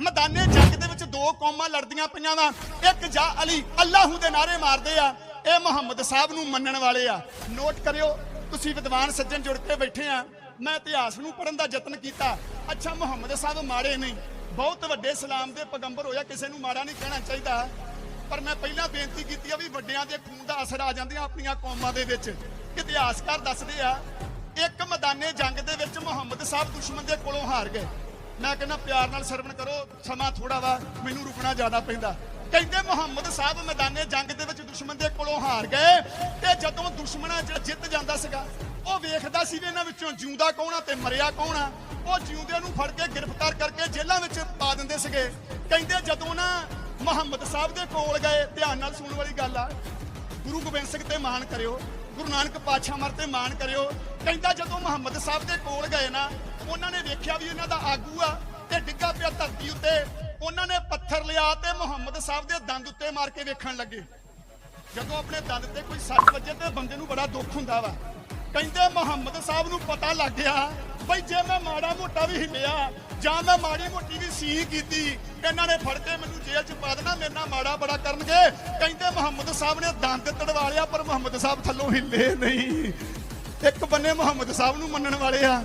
ਮੈਦਾਨੇ ਜੰਗ ਦੇ ਵਿੱਚ ਦੋ ਕੌਮਾਂ ਲੜਦੀਆਂ ਪਈਆਂ ਵਾ। ਇੱਕ ਜਾ ਅਲੀ, ਅੱਲਾਹੂ ਦੇ ਨਾਰੇ ਮਾਰਦੇ ਆ। ਇਹ ਮੁਹੰਮਦ ਸਾਹਿਬ ਨੂੰ ਮੰਨਣ ਵਾਲੇ ਆ। ਨੋਟ ਕਰਿਓ, ਤੁਸੀਂ ਵਿਦਵਾਨ ਸੱਜਣ ਜੁੜ ਕੇ ਬੈਠੇ ਆ। ਮੈਂ ਇਤਿਹਾਸ ਨੂੰ ਪੜਨ ਦਾ ਯਤਨ ਕੀਤਾ। ਅੱਛਾ, ਮੁਹੰਮਦ ਸਾਹਿਬ ਮਾੜੇ ਨਹੀਂ। ਬਹੁਤ ਵੱਡੇ ਸਲਾਮ ਦੇ ਪੈਗੰਬਰ ਹੋਇਆ, ਕਿਸੇ ਨੂੰ ਮਾੜਾ ਨਹੀਂ ਕਹਿਣਾ ਚਾਹੀਦਾ। ਪਰ ਮੈਂ ਪਹਿਲਾਂ ਬੇਨਤੀ ਕੀਤੀ ਆ ਵੀ ਵੱਡਿਆਂ ਦੇ ਖੂਨ ਦਾ ਅਸਰ ਆ ਜਾਂਦੀਆਂ ਆਪਣੀਆਂ ਕੌਮਾਂ ਦੇ ਵਿੱਚ। ਇਤਿਹਾਸਕਾਰ ਦੱਸਦੇ ਆ, ਇੱਕ ਮੈਦਾਨੇ ਜੰਗ ਦੇ ਵਿੱਚ ਮੁਹੰਮਦ ਸਾਹਿਬ ਦੁਸ਼ਮਣ ਦੇ ਕੋਲੋਂ ਹਾਰ ਗਏ। ਮੈਂ ਕਹਿੰਦਾ ਪਿਆਰ ਨਾਲ ਸਰਵਣ ਕਰੋ, ਸਮਾਂ ਥੋੜਾ ਵਾ, ਮੈਨੂੰ ਰੁਕਣਾ ਜ਼ਿਆਦਾ ਪੈਂਦਾ। ਕਹਿੰਦੇ ਮੁਹੰਮਦ ਸਾਹਿਬ ਮੈਦਾਨੇ ਜੰਗ ਦੇ ਵਿੱਚ ਦੁਸ਼ਮਣ ਦੇ ਕੋਲੋਂ ਹਾਰ ਗਏ ਤੇ ਜਦੋਂ ਦੁਸ਼ਮਣਾ ਜਿਹੜਾ ਜਿੱਤ ਜਾਂਦਾ ਸੀਗਾ, ਉਹ ਵੇਖਦਾ ਸੀ ਵੀ ਇਹਨਾਂ ਵਿੱਚੋਂ ਜਿਉਂਦਾ ਕੌਣ ਆ ਤੇ ਮਰਿਆ ਕੌਣ ਆ। ਉਹ ਜਿਉਂਦਿਆਂ ਨੂੰ ਫੜ ਕੇ ਗ੍ਰਿਫਤਾਰ ਕਰਕੇ ਜੇਲ੍ਹਾਂ ਵਿੱਚ ਪਾ ਦਿੰਦੇ ਸੀਗੇ। ਕਹਿੰਦੇ ਜਦੋਂ ਨਾ ਮੁਹੰਮਦ ਸਾਹਿਬ ਦੇ ਕੋਲ ਗਏ, ਧਿਆਨ ਨਾਲ ਸੁਣਨ ਵਾਲੀ ਗੱਲ ਆ, ਗੁਰੂ ਗੋਬਿੰਦ ਸਿੰਘ ਤੇ ਮਾਣ ਕਰਿਓ ਗੁਰੂ ਨਾਨਕ ਪਾਤਸ਼ਾਹ ਮਰ ਤੇ ਮਾਣ ਕਰਿਓ। ਕਹਿੰਦਾ ਜਦੋਂ ਮੁਹੰਮਦ ਸਾਹਿਬ ਦੇ ਕੋਲ ਗਏ ਨਾ, ਉਹਨਾਂ ਨੇ ਵੇਖਿਆ ਵੀ ਇਹਨਾਂ ਦਾ ਆਗੂ ਆ ਤੇ ਡਿੱਗਾ ਪਿਆ ਧਰਤੀ ਉੱਤੇ। ਉਹਨਾਂ ਨੇ ਪੱਥਰ ਲਿਆ ਤੇ ਮੁਹੰਮਦ ਸਾਹਿਬ ਦੇ ਦੰਦ ਉੱਤੇ ਮਾਰ ਕੇ ਵੇਖਣ ਲੱਗੇ। ਜਦੋਂ ਆਪਣੇ ਦੰਦ ਤੇ ਕੋਈ ਸੱਟ ਵੱਜੇ ਤੇ ਬੰਦੇ ਨੂੰ ਬੜਾ ਦੁੱਖ ਹੁੰਦਾ ਵਾ। ਕਹਿੰਦੇ ਮੁਹੰਮਦ ਸਾਹਿਬ ਨੂੰ ਪਤਾ ਲੱਗ ਗਿਆ ਬਈ ਜੇ ਮੈਂ ਮਾੜਾ ਮੋਟਾ ਵੀ ਹਿੱਲਿਆ ਜਾਂ ਮੈਂ ਮਾੜੀ ਮੋਟੀ ਵੀ ਸੀ ਕੀਤੀ, ਇਹਨਾਂ ਨੇ ਫੜ ਕੇ ਮੈਨੂੰ ਜੇਲ੍ਹ 'ਚ ਪਾ ਦੇਣਾ, ਮੇਰੇ ਨਾਲ ਮਾੜਾ ਬੜਾ ਕਰਨਗੇ। ਕਹਿੰਦੇ ਮੁਹੰਮਦ ਸਾਹਿਬ ਨੇ ਦੰਦ ਤੜਵਾ ਸਾਹਿਬ ਥੱਲੋਂ ਹਿੱਲੇ ਨਹੀਂ। ਇੱਕ ਬੰਨੇ ਮੁਹੰਮਦ ਸਾਹਿਬ ਨੂੰ ਮੰਨਣ ਵਾਲੇ ਆ।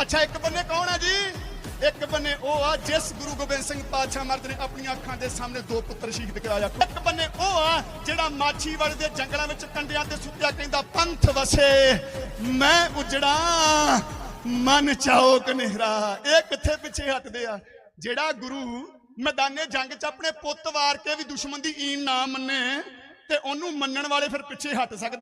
ਅੱਛਾ, ਇੱਕ ਬੰਨੇ ਕੌਣ ਆ ਜੀ? ਇੱਕ ਬੰਨੇ ਉਹ ਆ ਜਿਸ ਗੁਰੂ ਗੋਬਿੰਦ ਸਿੰਘ ਪਾਤਸ਼ਾਹ ਮਰਦ ਨੇ ਆਪਣੀਆਂ ਅੱਖਾਂ ਦੇ ਸਾਹਮਣੇ ਦੋ ਪੁੱਤਰ ਸ਼ਹੀਦ ਕਰਾਇਆ। ਇੱਕ ਬੰਨੇ ਉਹ ਆ ਜਿਹੜਾ ਮਾਛੀਵਾੜੇ ਦੇ ਜੰਗਲਾਂ ਵਿੱਚ ਕੰਡਿਆਂ ਤੇ ਸੁੱਤਿਆ ਕਹਿੰਦਾ, ਪੰਥ ਵਸੇ, ਮੈਂ ਉਜੜਾ, ਮਨ ਚਾਓ ਕਨੇਰਾ ਇਹ ਕਿੱਥੇ ਪਿੱਛੇ ਹਟਦੇ ਆ? ਜਿਹੜਾ ਗੁਰੂ ਮੈਦਾਨੇ ਜੰਗ 'ਚ ਆਪਣੇ ਪੁੱਤ ਵਾਰ ਕੇ ਵੀ ਦੁਸ਼ਮਣ ਦੀ ਈਨ ਨਾ ਮੰਨੇ ਤੇ ਉਹਨੂੰ ਮੰਨਣ ਵਾਲੇ ਫਿਰ ਪਿੱਛੇ ਹਟ ਸਕਦੇ